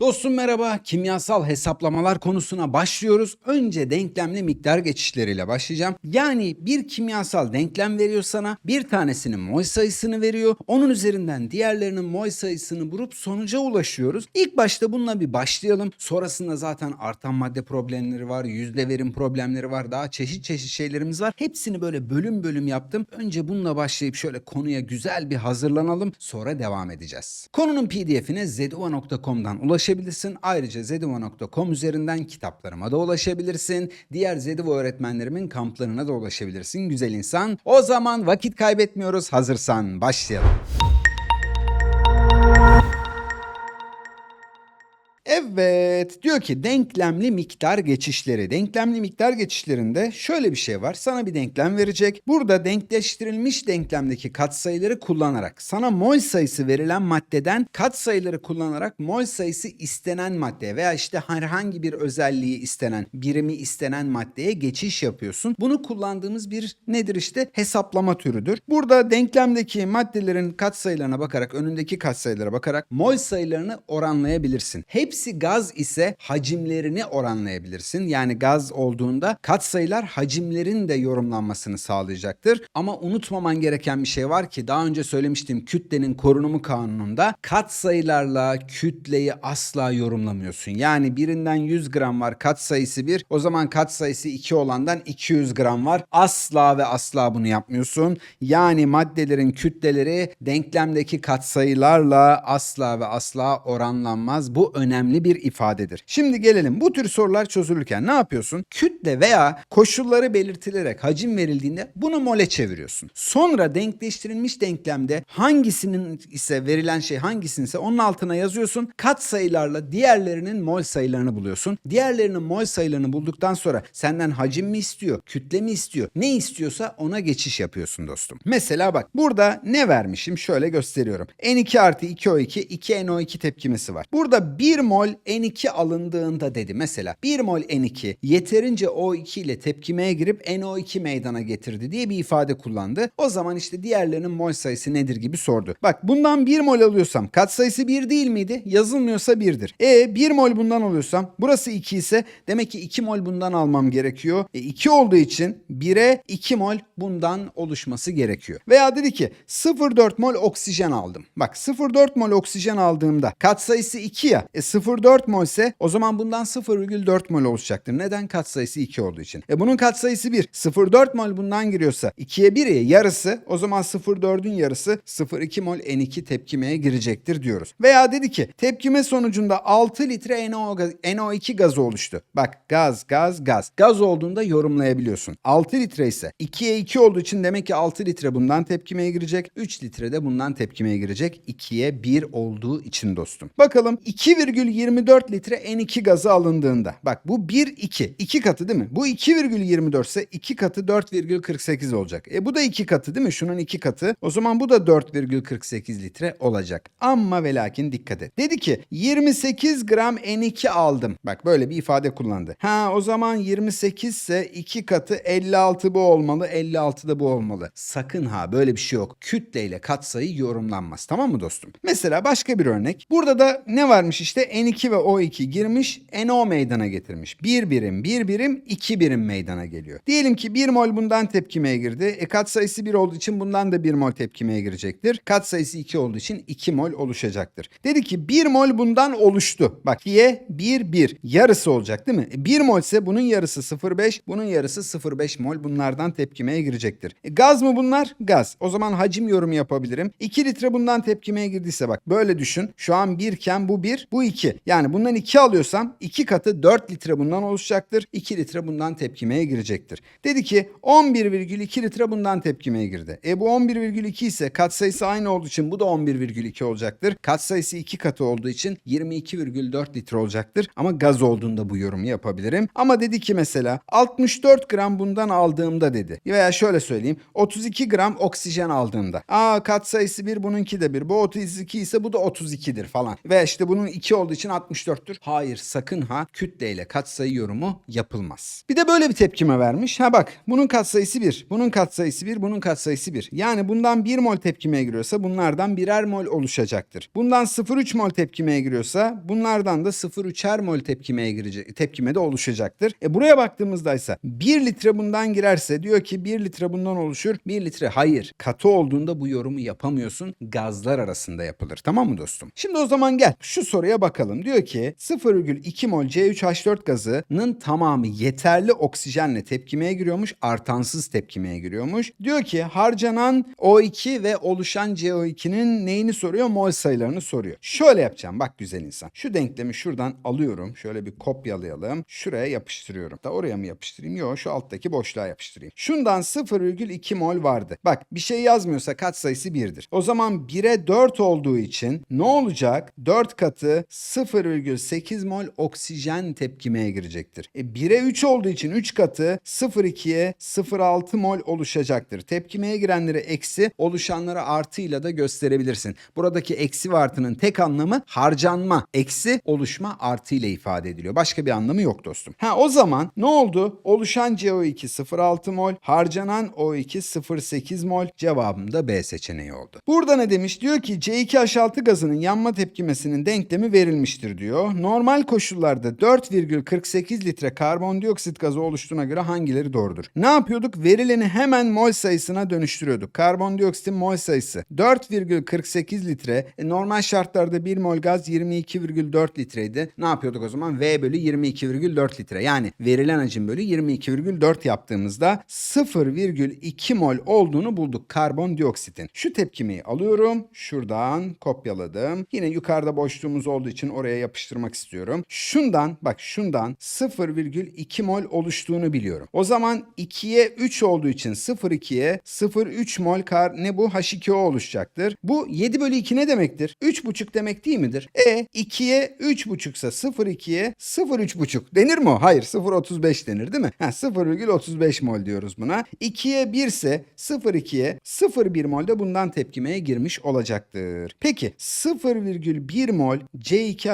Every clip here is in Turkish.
Dostum merhaba. Kimyasal hesaplamalar konusuna başlıyoruz. Önce denklemli miktar geçişleriyle başlayacağım. Yani bir kimyasal denklem veriyor sana. Bir tanesinin mol sayısını veriyor. Onun üzerinden diğerlerinin mol sayısını vurup sonuca ulaşıyoruz. İlk başta bununla bir başlayalım. Sonrasında zaten artan madde problemleri var. Yüzde verim problemleri var. Daha çeşit çeşit şeylerimiz var. Hepsini böyle bölüm bölüm yaptım. Önce bununla başlayıp şöyle konuya güzel bir hazırlanalım. Sonra devam edeceğiz. Konunun pdf'ine zeduva.com'dan ulaşabilirsin. Ayrıca zeduva.com üzerinden kitaplarıma da ulaşabilirsin. Diğer Zeduva öğretmenlerimin kamplarına da ulaşabilirsin güzel insan. O zaman vakit kaybetmiyoruz. Hazırsan başlayalım. Evet diyor ki denklemli miktar geçişleri. Denklemli miktar geçişlerinde şöyle bir şey var. Sana bir denklem verecek. Burada denkleştirilmiş denklemdeki katsayıları kullanarak sana mol sayısı verilen maddeden katsayıları kullanarak mol sayısı istenen maddeye veya işte herhangi bir özelliği istenen, birimi istenen maddeye geçiş yapıyorsun. Bunu kullandığımız bir nedir işte hesaplama türüdür. Burada denklemdeki maddelerin katsayılarına bakarak önündeki katsayılara bakarak mol sayılarını oranlayabilirsin. Hepsi gaz ise hacimlerini oranlayabilirsin. Yani gaz olduğunda katsayılar hacimlerin de yorumlanmasını sağlayacaktır. Ama unutmaman gereken bir şey var ki daha önce söylemiştim kütlenin korunumu kanununda katsayılarla kütleyi asla yorumlamıyorsun. Yani birinden 100 gram var katsayısı 1 o zaman katsayısı 2 olandan 200 gram var. Asla ve asla bunu yapmıyorsun. Yani maddelerin kütleleri denklemdeki katsayılarla asla ve asla oranlanmaz. Bu önemli bir ifadedir. Şimdi gelelim bu tür sorular çözülürken ne yapıyorsun? Kütle veya koşulları belirtilerek hacim verildiğinde bunu mole çeviriyorsun. Sonra denkleştirilmiş denklemde hangisinin ise verilen şey hangisinse onun altına yazıyorsun. Kat sayılarla diğerlerinin mol sayılarını buluyorsun. Diğerlerinin mol sayılarını bulduktan sonra senden hacim mi istiyor, kütle mi istiyor, ne istiyorsa ona geçiş yapıyorsun dostum. Mesela bak burada ne vermişim şöyle gösteriyorum. N2 artı 2O2 2NO2 tepkimesi var. Burada 1 mol N2 alındığında dedi mesela 1 mol N2 yeterince O2 ile tepkimeye girip NO2 meydana getirdi diye bir ifade kullandı. O zaman işte diğerlerinin mol sayısı nedir gibi sordu. Bak bundan 1 mol alıyorsam katsayısı 1 değil miydi? Yazılmıyorsa 1'dir. E 1 mol bundan alıyorsam burası 2 ise demek ki 2 mol bundan almam gerekiyor. E 2 olduğu için 1'e 2 mol bundan oluşması gerekiyor. Veya dedi ki 0,4 mol oksijen aldım. Bak 0,4 mol oksijen aldığımda katsayısı 2 ya. E 0,4 mol ise o zaman bundan 0,4 mol oluşacaktır. Neden? Katsayısı 2 olduğu için. E bunun katsayısı 1. 0,4 mol bundan giriyorsa 2'ye 1'e yarısı o zaman 0,4'ün yarısı 0,2 mol N2 tepkimeye girecektir diyoruz. Veya dedi ki tepkime sonucunda 6 litre NO, gaz- NO2 gazı oluştu. Bak gaz gaz gaz. Gaz olduğunda yorumlayabiliyorsun. 6 litre ise 2'ye 2 olduğu için demek ki 6 litre bundan tepkimeye girecek. 3 litre de bundan tepkimeye girecek. 2'ye 1 olduğu için dostum. Bakalım 2,24 litre N2 gazı alındığında. Bak bu 1 2. 2 katı değil mi? Bu 2,24 ise 2 katı 4,48 olacak. E bu da 2 katı değil mi? Şunun 2 katı. O zaman bu da 4,48 litre olacak. Ama ve lakin dikkat et. Dedi ki 28 gram N2 aldım. Bak böyle bir ifade kullandı. Ha o zaman 28 ise 2 katı 56 bu olmalı. 56 da bu olmalı. Sakın ha böyle bir şey yok. Kütleyle katsayı yorumlanmaz. Tamam mı dostum? Mesela başka bir örnek. Burada da ne varmış işte N2 ve O2 girmiş NO meydana getirmiş. Bir birim, bir birim, iki birim meydana geliyor. Diyelim ki 1 mol bundan tepkimeye girdi. E katsayısı 1 olduğu için bundan da 1 mol tepkimeye girecektir. Katsayısı 2 olduğu için 2 mol oluşacaktır. Dedi ki 1 mol bundan oluştu. Bak diye 1 1 yarısı olacak değil mi? E 1 mol ise bunun yarısı 0,5 bunun yarısı 0,5 mol bunlardan tepkimeye girecektir. E gaz mı bunlar? Gaz. O zaman hacim yorumu yapabilirim. 2 litre bundan tepkimeye girdiyse bak böyle düşün. Şu an 1 iken bu 1 bu 2. Yani bundan 2 alıyorsam 2 katı 4 litre bundan oluşacaktır. 2 litre bundan tepkimeye girecektir. Dedi ki 11,2 litre bundan tepkimeye girdi. E bu 11,2 ise katsayısı aynı olduğu için bu da 11,2 olacaktır. Katsayısı 2 katı olduğu için 22,4 litre olacaktır. Ama gaz olduğunda bu yorumu yapabilirim. Ama dedi ki mesela 64 gram bundan aldığımda dedi. Veya şöyle söyleyeyim 32 gram oksijen aldığımda. Aa katsayısı 1 bununki de 1. Bu 32 ise bu da 32'dir falan. Ve işte bunun 2 olduğu için için 64'tür. Hayır sakın ha kütleyle katsayı yorumu yapılmaz. Bir de böyle bir tepkime vermiş. Ha bak bunun katsayısı 1, bunun katsayısı 1, bunun katsayısı 1. Yani bundan 1 mol tepkimeye giriyorsa bunlardan birer mol oluşacaktır. Bundan 0,3 mol tepkimeye giriyorsa bunlardan da 0,3'er mol tepkimeye girecek, tepkime de oluşacaktır. E buraya baktığımızda ise 1 litre bundan girerse diyor ki 1 litre bundan oluşur. 1 litre hayır. Katı olduğunda bu yorumu yapamıyorsun. Gazlar arasında yapılır. Tamam mı dostum? Şimdi o zaman gel şu soruya bakalım. Diyor ki 0,2 mol C3H4 gazının tamamı yeterli oksijenle tepkimeye giriyormuş. Artansız tepkimeye giriyormuş. Diyor ki harcanan O2 ve oluşan CO2'nin neyini soruyor? Mol sayılarını soruyor. Şöyle yapacağım bak güzel insan. Şu denklemi şuradan alıyorum. Şöyle bir kopyalayalım. Şuraya yapıştırıyorum. Da oraya mı yapıştırayım? Yok şu alttaki boşluğa yapıştırayım. Şundan 0,2 mol vardı. Bak bir şey yazmıyorsa katsayısı 1'dir. O zaman 1'e 4 olduğu için ne olacak? 4 katı 0,8 mol oksijen tepkimeye girecektir. E 1'e 3 olduğu için 3 katı 0,2'ye 0,6 mol oluşacaktır. Tepkimeye girenleri eksi, oluşanları artıyla da gösterebilirsin. Buradaki eksi ve artının tek anlamı harcanma. Eksi oluşma artı ile ifade ediliyor. Başka bir anlamı yok dostum. Ha o zaman ne oldu? Oluşan CO2 0,6 mol, harcanan O2 0,8 mol. Cevabım da B seçeneği oldu. Burada ne demiş? Diyor ki C2H6 gazının yanma tepkimesinin denklemi verilmiştir diyor. Normal koşullarda 4,48 litre karbondioksit gazı oluştuğuna göre hangileri doğrudur? Ne yapıyorduk? Verileni hemen mol sayısına dönüştürüyorduk. Karbondioksitin mol sayısı 4,48 litre. E, normal şartlarda 1 mol gaz 22,4 litreydi. Ne yapıyorduk o zaman? V bölü 22,4 litre. Yani verilen hacim bölü 22,4 yaptığımızda 0,2 mol olduğunu bulduk karbondioksitin. Şu tepkimeyi alıyorum. Şuradan kopyaladım. Yine yukarıda boşluğumuz olduğu için oraya yapıştırmak istiyorum. Şundan bak şundan 0,2 mol oluştuğunu biliyorum. O zaman 2'ye 3 olduğu için 0,2'ye 0,3 mol kar ne bu? H2O oluşacaktır. Bu 7 bölü 2 ne demektir? 3,5 demek değil midir? E 2'ye 3,5 ise 0,2'ye 0,3,5 denir mi? Hayır 0,35 denir değil mi? Ha, 0,35 mol diyoruz buna. 2'ye 1 ise 0,2'ye 0,1 mol de bundan tepkimeye girmiş olacaktır. Peki 0,1 mol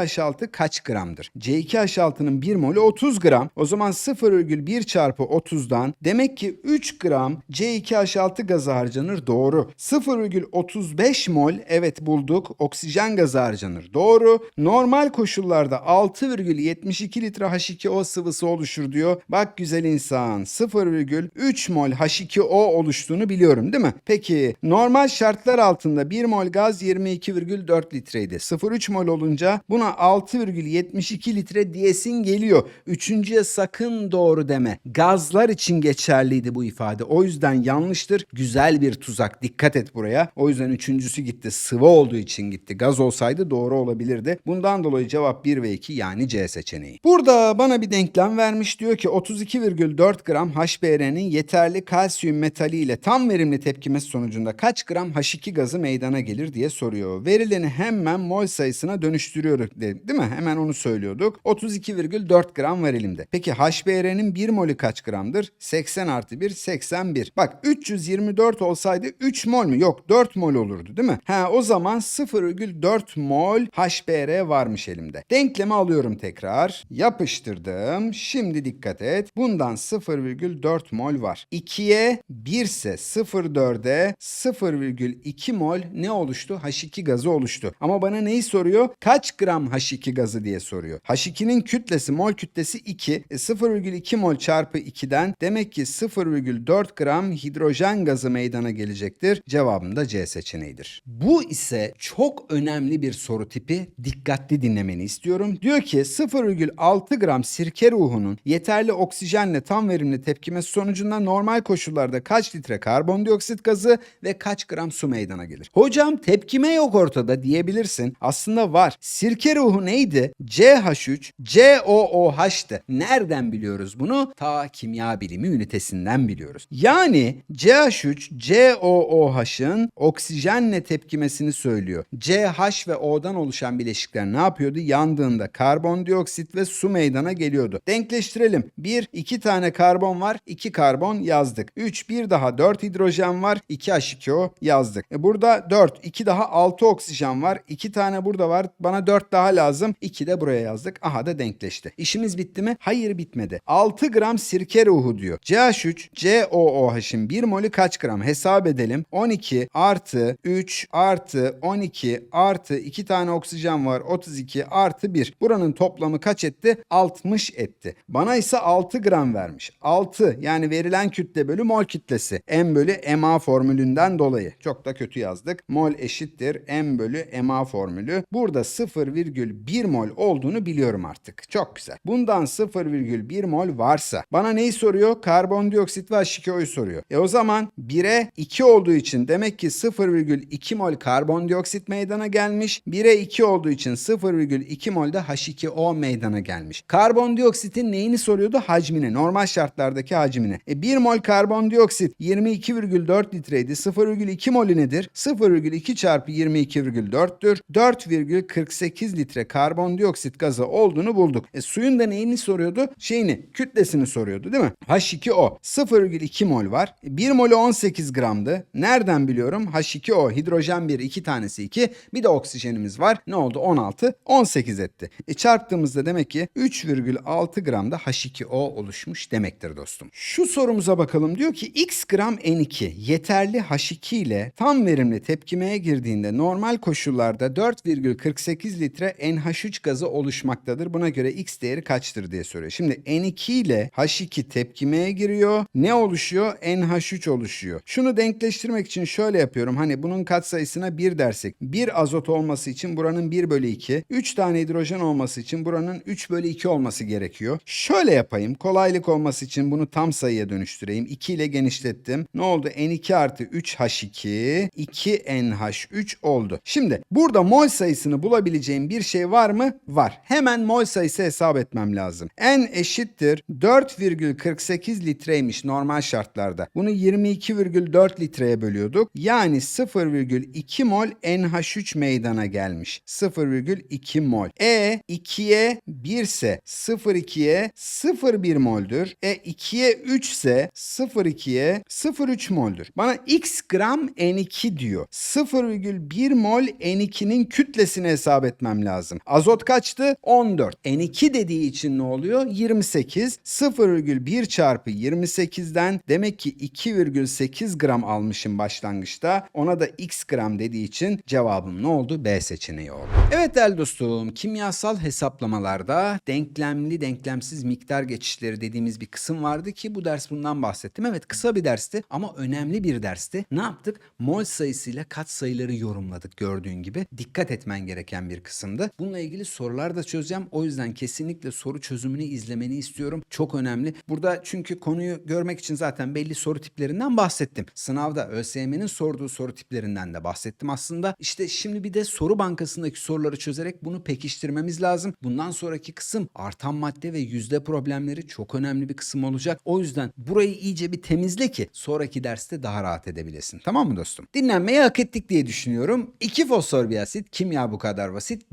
C2H6 kaç gramdır? C2H6'nın 1 molü 30 gram. O zaman 0,1 çarpı 30'dan demek ki 3 gram C2H6 gazı harcanır. Doğru. 0,35 mol evet bulduk. Oksijen gazı harcanır. Doğru. Normal koşullarda 6,72 litre H2O sıvısı oluşur diyor. Bak güzel insan 0,3 mol H2O oluştuğunu biliyorum değil mi? Peki normal şartlar altında 1 mol gaz 22,4 litreydi. 0,3 mol olunca buna 6,72 litre diyesin geliyor. Üçüncüye sakın doğru deme. Gazlar için geçerliydi bu ifade. O yüzden yanlıştır. Güzel bir tuzak. Dikkat et buraya. O yüzden üçüncüsü gitti. Sıvı olduğu için gitti. Gaz olsaydı doğru olabilirdi. Bundan dolayı cevap 1 ve 2 yani C seçeneği. Burada bana bir denklem vermiş. Diyor ki 32,4 gram HBr'nin yeterli kalsiyum metali ile tam verimli tepkimesi sonucunda kaç gram H2 gazı meydana gelir diye soruyor. Verileni hemen mol sayısına dönüştürüyorduk de- değil mi? Hemen onu söylüyorduk. 32,4 gram var elimde. Peki HBr'nin 1 molü kaç gramdır? 80 artı 1 81. Bak 324 olsaydı 3 mol mü? Yok 4 mol olurdu değil mi? Ha o zaman 0,4 mol HBr varmış elimde. Denklemi alıyorum tekrar. Yapıştırdım. Şimdi dikkat et. Bundan 0,4 mol var. 2'ye 1 ise 0,4'e 0,2 mol ne oluştu? H2 gazı oluştu. Ama bana neyi soruyor? Kaç gram H2 gazı diye soruyor. H2'nin kütlesi mol kütlesi 2. E 0,2 mol çarpı 2'den demek ki 0,4 gram hidrojen gazı meydana gelecektir. Cevabım da C seçeneğidir. Bu ise çok önemli bir soru tipi. Dikkatli dinlemeni istiyorum. Diyor ki 0,6 gram sirke ruhunun yeterli oksijenle tam verimli tepkimesi sonucunda normal koşullarda kaç litre karbondioksit gazı ve kaç gram su meydana gelir? Hocam tepkime yok ortada diyebilirsin. Aslında var. Sirke ruhu neydi? CH3, COOH'tı. Nereden biliyoruz bunu? Ta kimya bilimi ünitesinden biliyoruz. Yani CH3, COOH'ın oksijenle tepkimesini söylüyor. CH ve O'dan oluşan bileşikler ne yapıyordu? Yandığında karbondioksit ve su meydana geliyordu. Denkleştirelim. 1, 2 tane karbon var. 2 karbon yazdık. 3, bir daha 4 hidrojen var. 2 H2O yazdık. E burada 4, 2 daha 6 oksijen var. 2 tane burada var. Bana 4 4 daha lazım. 2 de buraya yazdık. Aha da denkleşti. İşimiz bitti mi? Hayır bitmedi. 6 gram sirke ruhu diyor. CH3 COOH'in 1 molü kaç gram? Hesap edelim. 12 artı 3 artı 12 artı 2 tane oksijen var. 32 artı 1. Buranın toplamı kaç etti? 60 etti. Bana ise 6 gram vermiş. 6 yani verilen kütle bölü mol kütlesi. M bölü MA formülünden dolayı. Çok da kötü yazdık. Mol eşittir M bölü MA formülü. Burada 0,1 mol olduğunu biliyorum artık. Çok güzel. Bundan 0,1 mol varsa bana neyi soruyor? Karbondioksit ve H2O'yu soruyor. E o zaman 1'e 2 olduğu için demek ki 0,2 mol karbondioksit meydana gelmiş. 1'e 2 olduğu için 0,2 mol de H2O meydana gelmiş. Karbondioksitin neyini soruyordu? Hacmini. Normal şartlardaki hacmini. E 1 mol karbondioksit 22,4 litreydi. 0,2 molü nedir? 0,2 çarpı 22,4'tür. 4,48 litre karbondioksit gazı olduğunu bulduk. E suyun da neyini soruyordu? Şeyini, kütlesini soruyordu değil mi? H2O 0,2 mol var. 1 molü 18 gramdı. Nereden biliyorum? H2O hidrojen 1, 2 tanesi 2. Bir de oksijenimiz var. Ne oldu? 16, 18 etti. E çarptığımızda demek ki 3,6 gramda H2O oluşmuş demektir dostum. Şu sorumuza bakalım. Diyor ki x gram N2 yeterli H2 ile tam verimli tepkimeye girdiğinde normal koşullarda 4,48 litre NH3 gazı oluşmaktadır. Buna göre x değeri kaçtır diye soruyor. Şimdi N2 ile H2 tepkimeye giriyor. Ne oluşuyor? NH3 oluşuyor. Şunu denkleştirmek için şöyle yapıyorum. Hani bunun katsayısına 1 dersek. 1 azot olması için buranın 1 bölü 2. 3 tane hidrojen olması için buranın 3 bölü 2 olması gerekiyor. Şöyle yapayım. Kolaylık olması için bunu tam sayıya dönüştüreyim. 2 ile genişlettim. Ne oldu? N2 artı 3H2 2NH3 oldu. Şimdi burada mol sayısını bulabileceğim bir şey var mı? Var. Hemen mol sayısı hesap etmem lazım. N eşittir 4,48 litreymiş normal şartlarda. Bunu 22,4 litreye bölüyorduk. Yani 0,2 mol NH3 meydana gelmiş. 0,2 mol. E 2'ye 1 ise 0,2'ye 0,1 moldür. E 2'ye 3 ise 0,2'ye 0,3 moldür. Bana x gram N2 diyor. 0,1 mol N2'nin kütlesini hesap etmem lazım. Azot kaçtı? 14. N2 dediği için ne oluyor? 28. 0,1 çarpı 28'den demek ki 2,8 gram almışım başlangıçta. Ona da x gram dediği için cevabım ne oldu? B seçeneği oldu. Evet değerli dostum kimyasal hesaplamalarda denklemli denklemsiz miktar geçişleri dediğimiz bir kısım vardı ki bu ders bundan bahsettim. Evet kısa bir dersti ama önemli bir dersti. Ne yaptık? Mol sayısıyla kat sayıları yorumladık gördüğün gibi. Dikkat etmen gereken bir kısımdı. Bununla ilgili sorular da çözeceğim. O yüzden kesinlikle soru çözümünü izlemeni istiyorum. Çok önemli. Burada çünkü konuyu görmek için zaten belli soru tiplerinden bahsettim. Sınavda ÖSYM'nin sorduğu soru tiplerinden de bahsettim aslında. İşte şimdi bir de soru bankasındaki soruları çözerek bunu pekiştirmemiz lazım. Bundan sonraki kısım artan madde ve yüzde problemleri çok önemli bir kısım olacak. O yüzden burayı iyice bir temizle ki sonraki derste daha rahat edebilesin. Tamam mı dostum? Dinlenmeyi hak ettik diye düşünüyorum. İki fosfor bir asit, kimya bu kadar basit.